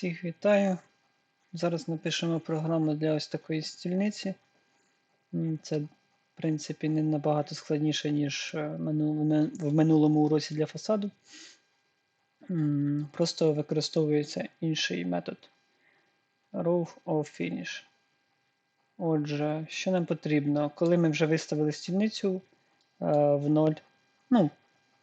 Всіх вітаю. Зараз напишемо програму для ось такої стільниці. Це, в принципі, не набагато складніше, ніж е, в минулому уроці для фасаду. Просто використовується інший метод Row of Finish. Отже, що нам потрібно? Коли ми вже виставили стільницю е, в ноль, ну,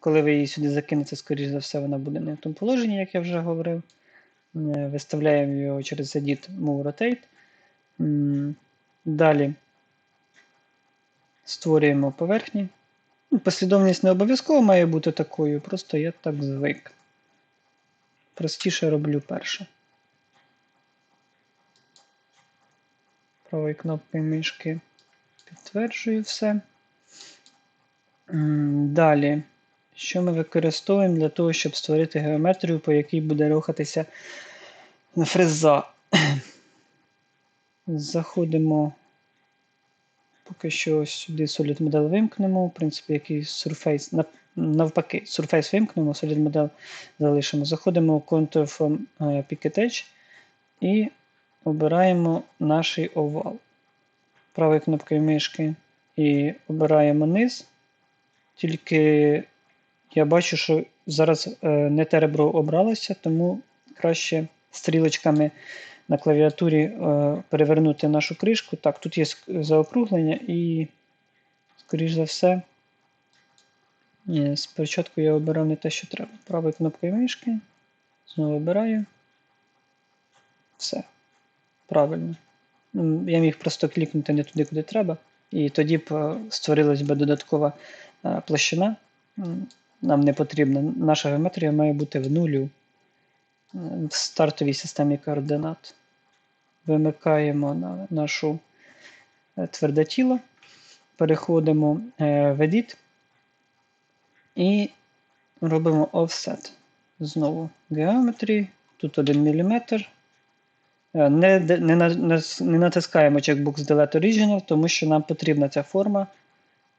коли ви її сюди закинете, скоріш за все, вона буде не в тому положенні, як я вже говорив. Е, Виставляємо його через Edit Move Rotate. Далі створюємо поверхні. Ну, Послідовність не обов'язково має бути такою, просто я так звик. Простіше роблю перше. Правою кнопкою мишки підтверджую все. Далі, що ми використовуємо для того, щоб створити геометрію, по якій буде рухатися фреза. Заходимо поки що сюди Solid Model вимкнемо. В принципі, якийсь Surface. Навпаки, Surface вимкнемо, Solid Model залишимо. Заходимо в Contour from е, Picket Edge і обираємо наш овал. Правою кнопкою мишки і обираємо низ. Тільки я бачу, що зараз е, не те ребро обралося, тому краще стрілочками на клавіатурі е, перевернути нашу кришку. Так, тут є заокруглення і, скоріш за все, спочатку я обирав не те, що треба. Правою кнопкою мишки. Знову обираю. Все. Правильно. Я міг просто клікнути не туди, куди треба, і тоді б е, створилась би додаткова площина. Нам не потрібна. Наша геометрія має бути в нулю е, в стартовій системі координат. Вимикаємо на нашу е, тверде тіло, переходимо е, в Edit і робимо Offset. Знову Geometry, тут 1 мм. Не, не, не натискаємо checkbox Delete Original, тому що нам потрібна ця форма.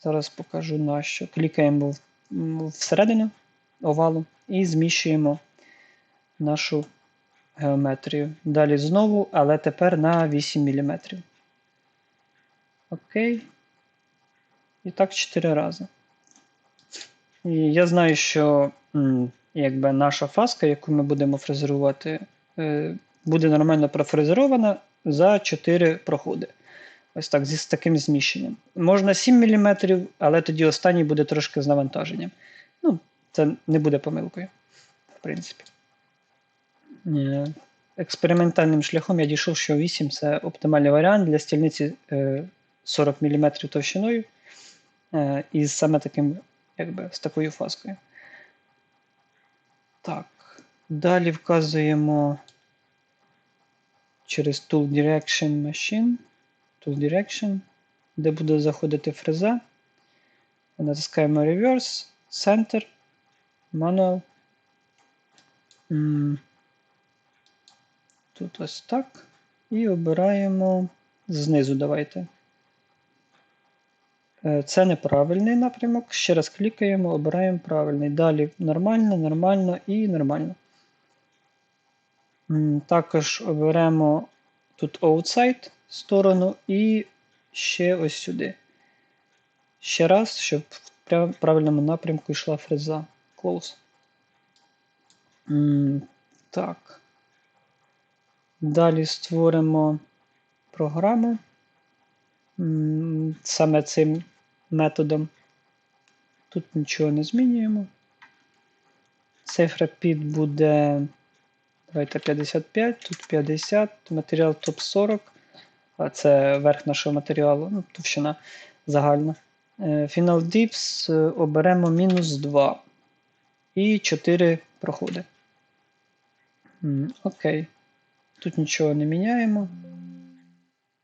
Зараз покажу на що. Клікаємо в- всередину овалу і зміщуємо нашу геометрію. Далі знову, але тепер на 8 мм. Окей. І так 4 рази. І я знаю, що якби наша фаска, яку ми будемо фрезерувати, е, буде нормально профрезерована за 4 проходи. Ось так, з таким зміщенням. Можна 7 мм, але тоді останній буде трошки з навантаженням. Ну, це не буде помилкою, в принципі. Е, Експериментальним шляхом я дійшов, що 8 це оптимальний варіант для стільниці е, 40 мм товщиною е, і саме таким, якби, з такою фаскою. Так. Далі вказуємо через Tool Direction Machine. Tool Direction, де буде заходити фреза. Натискаємо Reverse, Center, Manual. Тут ось так. І обираємо знизу. Давайте. Е, Це неправильний напрямок. Ще раз клікаємо, обираємо правильний. Далі нормально, нормально і нормально. Також оберемо тут outside сторону і ще ось сюди. Ще раз, щоб в правильному напрямку йшла фреза. Close. Так. Далі створимо програму саме цим методом. Тут нічого не змінюємо. Цифра під буде. Давайте 55, тут 50, матеріал топ 40. Це верх нашого матеріалу, ну, товщина загальна. Е, Final Dips е, оберемо мінус 2 і 4 проходи. Окей. Тут нічого не міняємо.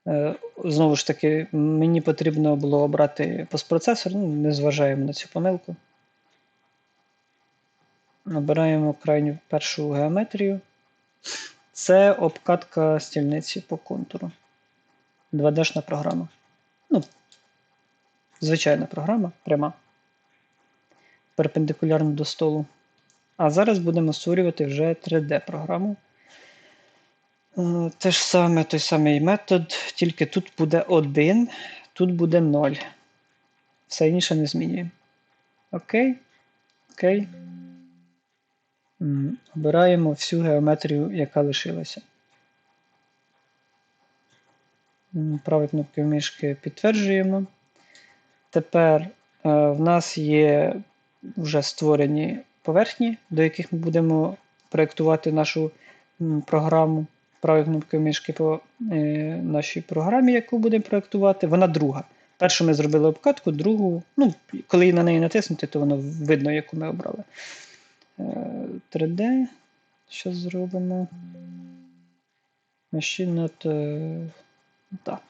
Е, Знову ж таки, мені потрібно було обрати постпроцесор, ну, не зважаємо на цю помилку. Обираємо крайню першу геометрію. Це обкатка стільниці по контуру. 2D-шна програма. Ну, звичайна програма, пряма. Перпендикулярно до столу. А зараз будемо створювати вже 3D-програму. Е, Те ж саме, той самий метод, тільки тут буде 1, тут буде 0. Все інше не змінюємо. Окей. Окей. Обираємо всю геометрію, яка лишилася. Правою кнопкою мишки підтверджуємо. Тепер е, в нас є вже створені поверхні, до яких ми будемо проєктувати нашу програму. Правою кнопкою мишки по е, нашій програмі, яку будемо проєктувати. Вона друга. Першу ми зробили обкатку, другу, ну, коли на неї натиснути, то воно видно, яку ми обрали. Е, 3D. Що зробимо? Machine е, так.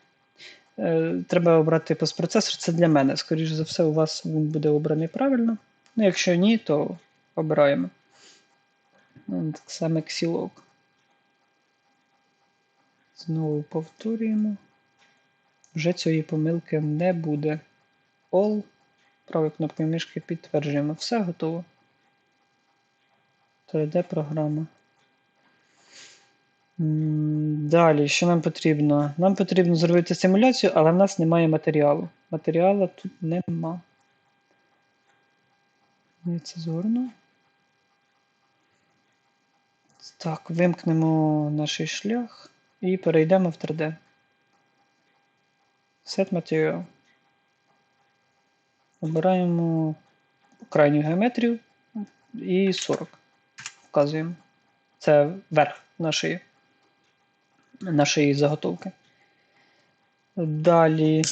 Е, Треба обрати постпроцесор. Це для мене. Скоріше за все, у вас він буде обраний правильно. Ну, якщо ні, то обираємо. Ну, Так само Xilog. Знову повторюємо. Вже цієї помилки не буде. All. Правою кнопкою мишки підтверджуємо. Все готово. 3D-програма. Далі, що нам потрібно? Нам потрібно зробити симуляцію, але в нас немає матеріалу. Матеріалу тут нема. Це згорну. Так, вимкнемо наш шлях і перейдемо в 3D. Set Material. Обираємо крайню геометрію і 40. Вказуємо. Це верх нашої, нашої заготовки. Далі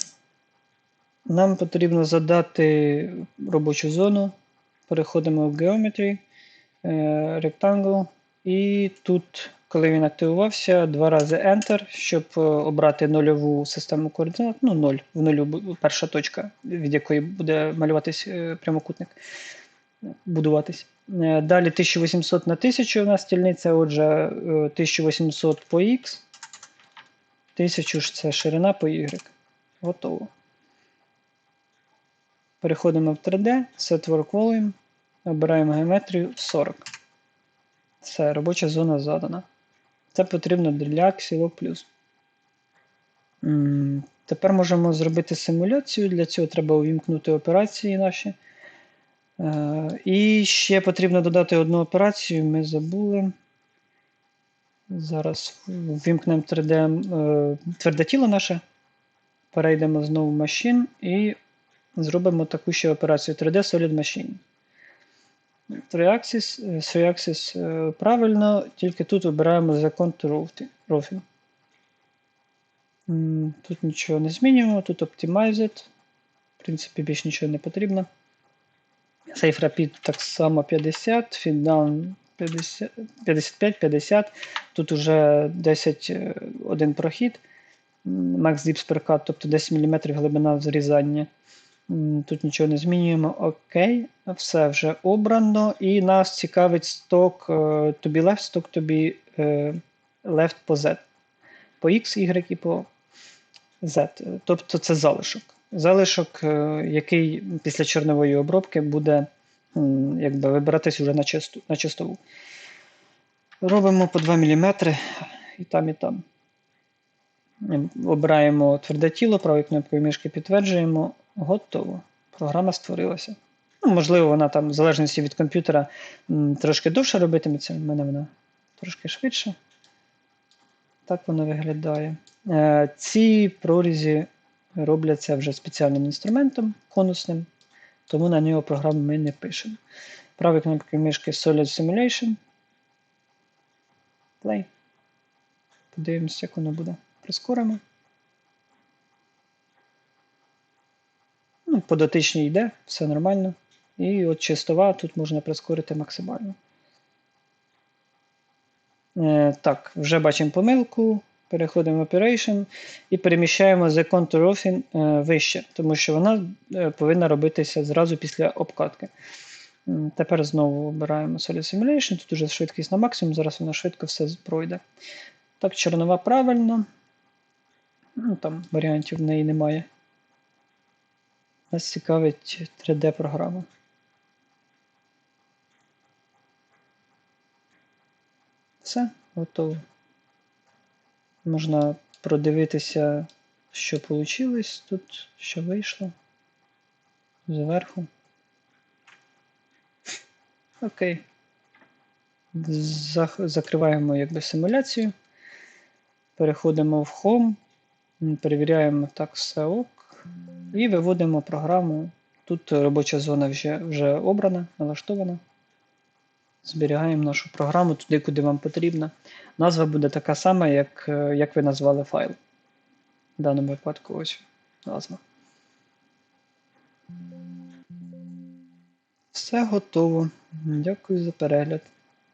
нам потрібно задати робочу зону. Переходимо в Geometry, е, Rectangle. І тут, коли він активувався, два рази Enter, щоб е, обрати нульову систему координат. Ну, 0 в нулю перша точка, від якої буде малюватись е, прямокутник, будуватись. Далі 1800 на 1000 у нас стільниця, отже, е, 1800 по X. 1000 ж це ширина по Y. Готово. Переходимо в 3D, Set Work Volume, обираємо геометрію 40. Все, робоча зона задана. Це потрібно для Plus. Тепер можемо зробити симуляцію. Для цього треба увімкнути операції наші. Е, І ще потрібно додати одну операцію. Ми забули. Зараз ввімкнемо 3D, е, тверде тіло наше. Перейдемо знову в Machine і зробимо таку ще операцію 3D Solid Machine. 3-axis, 3-axis е, правильно, тільки тут вибираємо The Contour Roughing. Тут нічого не змінюємо, тут Optimize it. В принципі, більш нічого не потрібно. Safe Rapid так само 50, Feed Down 50, 55-50. Тут уже 10 е, один прохід. Max Dips per тобто 10 мм глибина зрізання. Тут нічого не змінюємо. Окей, все вже обрано. І нас цікавить сток to be left, сток to be left по Z. По X, Y і по Z. Тобто це залишок. Залишок, е, який після чорнової обробки буде якби, вибиратись чисту, на чистову. Робимо по 2 мм і там, і там. Обираємо тверде тіло, правою кнопкою мишки підтверджуємо. Готово. Програма створилася. Ну, можливо, вона там, в залежності від комп'ютера, трошки довше робитиметься. У мене вона трошки швидше. Так воно виглядає. Е, Ці прорізі робляться вже спеціальним інструментом конусним, тому на нього програму ми не пишемо. Правою кнопкою мишки Solid Simulation. Play. Подивимося, як воно буде. Прискоримо. Ну, по дотичній йде, все нормально. І от чистова тут можна прискорити максимально. Е, так, вже бачимо помилку. Переходимо в Operation і переміщаємо The Contour Roughing е, вище, тому що вона е, повинна робитися зразу після обкатки. Тепер знову обираємо Solid Simulation. Тут уже швидкість на максимум, зараз вона швидко все пройде. Так, чорнова правильно. Ну, Там варіантів в неї немає. Нас цікавить 3D-програма. Все, готово. Можна продивитися, що вийшло тут, що вийшло. Зверху. Окей. Закриваємо якби симуляцію. Переходимо в Home, перевіряємо так все ок. І виводимо програму. Тут робоча зона вже, вже обрана, налаштована. Зберігаємо нашу програму туди, куди вам потрібно. Назва буде така сама, як, як ви назвали файл. В даному випадку ось назва. Все готово. Дякую за перегляд.